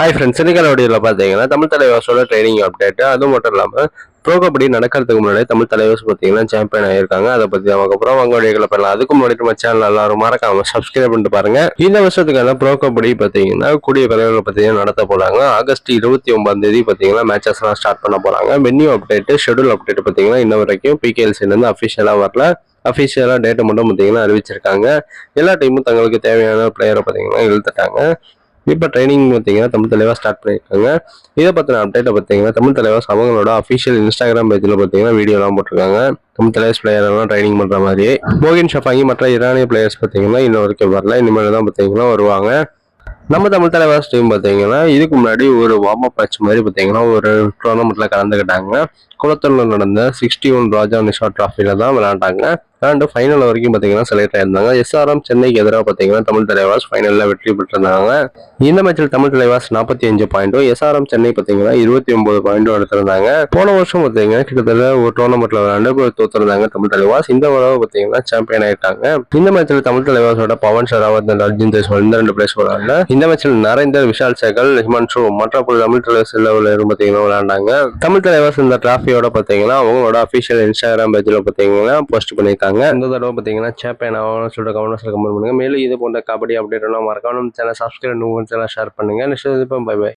Hi friends இன்னைக்கான வீடியோவில் பார்த்தீங்கன்னா தமிழ் தலைவாஸோட ட்ரைனிங் அப்டேட் அது மட்டும் இல்லாமல் ப்ரோ கபடி நடக்கிறதுக்கு முன்னாடி தமிழ் தலைவாஸ் பார்த்தீங்கன்னா சாம்பியன் ஆகியிருக்காங்க. அதை பற்றி அதுக்கப்புறம் அவங்க வீடியோக்களை பண்ணலாம். அதுக்கு முன்னாடி நம்ம சேனல் எல்லாரும் மறக்காம சப்ஸ்கிரைப் பண்ணிட்டு பாருங்க. இந்த வருஷத்துக்கான ப்ரோ கபடி பார்த்தீங்கன்னா கூடிய விரைவில் பார்த்தீங்கன்னா நடத்த போகிறாங்க ஆகஸ்ட் இருபத்தி ஒன்பதாம் தேதி பார்த்தீங்கன்னா மேட்சஸ்லாம் ஸ்டார்ட் பண்ண போகிறாங்க வென்யூ அப்டேட் ஷெடியூல் அப்டேட் பார்த்தீங்கன்னா இன்ன வரைக்கும் பிகேஎல்சிலேருந்து அஃபிஷியலாக வரல. அஃபிஷியலாக டேட்டை மட்டும் பார்த்தீங்கன்னா அறிவிச்சிருக்காங்க. எல்லா டீமும் தங்களுக்கு தேவையான பிளேயரை பார்த்தீங்கன்னா இழுத்துட்டாங்க. இப்போ ட்ரைனிங் பார்த்தீங்கன்னா தமிழ் தலைவா ஸ்டார்ட் பண்ணியிருக்காங்க இதை பற்றின அப்டேட்டை பார்த்தீங்கன்னா தமிழ் தலைவாஸ் அவங்களோட அஃபிஷியல் இன்ஸ்டாகிராம் பேஜில் பார்த்தீங்கன்னா வீடியோலாம் போட்டிருக்காங்க. தமிழ் தலைவாஸ் பிளேயர் ட்ரைனிங் பண்ணுற மாதிரி. மோகின் ஷஃபாங்கி மற்ற ஈரானிய பிளேயர்ஸ் பார்த்தீங்கன்னா இன்ன வரைக்கும் வரல. இனிமேல் தான் பார்த்தீங்கன்னா வருவாங்க. நம்ம தமிழ் தலைவாஸ் டீம் பார்த்தீங்கன்னா இதுக்கு முன்னாடி ஒரு வார்ம் அப் மேட்ச் மாதிரி பார்த்தீங்கன்னா ஒரு டோர்னமெண்ட்டில் கலந்துக்கிட்டாங்க. குளத்தூரில் நடந்த சிக்ஸ்டி ஒன் ராஜா நிஷா டிராஃபில தான் விளையாண்டாங்க. விளையாண்டு ஃபைனல் வரைக்கும் பார்த்தீங்கன்னா செலக்ட் ஆயிருந்தாங்க. எஸ்ஆர்எம் சென்னைக்கு எதிராக பார்த்தீங்கன்னா தமிழ் தலைவாஸ் ஃபைனலில் வெற்றி பெற்றிருந்தாங்க. இந்த மேட்சில் தமிழ் தலைவாஸ் நாற்பத்தி அஞ்சு பாயிண்ட்டும் எஸ்ஆர்எம் சென்னை பார்த்தீங்கன்னா இருபத்தி ஒன்பது பாயிண்ட்டும் எடுத்திருந்தாங்க. போன வருஷம் பார்த்தீங்கன்னா கிட்டத்தட்ட ஒரு டோர்னமெண்ட்ல விளையாண்டு தோத்துருந்தாங்க தமிழ் தலைவாஸ் இந்த தடவை பார்த்தீங்கன்னா சாம்பியன் ஆயிட்டாங்க. இந்த மேட்சில் தமிழ் தலைவாஸோட பவன் ஷராவத் and அர்ஜுன் தேஸ்வால் இந்த ரெண்டு பிளேஸ் விளையாண்டு இந்த மேட்சில் நரேந்தர் விஷால் சேகல் ஹிமான்ஷு மற்ற தமிழ் தலைவாஸ் லெவலில் பார்த்தீங்கன்னா விளையாண்டாங்க. தமிழ் தலைவாஸ் இந்த டிராஃபியோட பார்த்தீங்கன்னா அவங்களோட அஃபிஷியல் இன்ஸ்டாகிராம் பேஜில் பார்த்தீங்கன்னா போஸ்ட் பண்ணியிருக்காங்க இந்த தடவை பார்த்தீங்கன்னா சாம்பியன் ஆகணும்னு சொல்லிட்டு கமெண்ட்ஸில் கமெண்ட் பண்ணுங்க மேலும் இது போன்ற கபடி அப்டேட் எல்லாம் மறக்காம சேனல் சப்ஸ்கிரைப் உங்கள் சேனல் ஷேர் பண்ணுங்க நெக்ஸ்ட் பை பை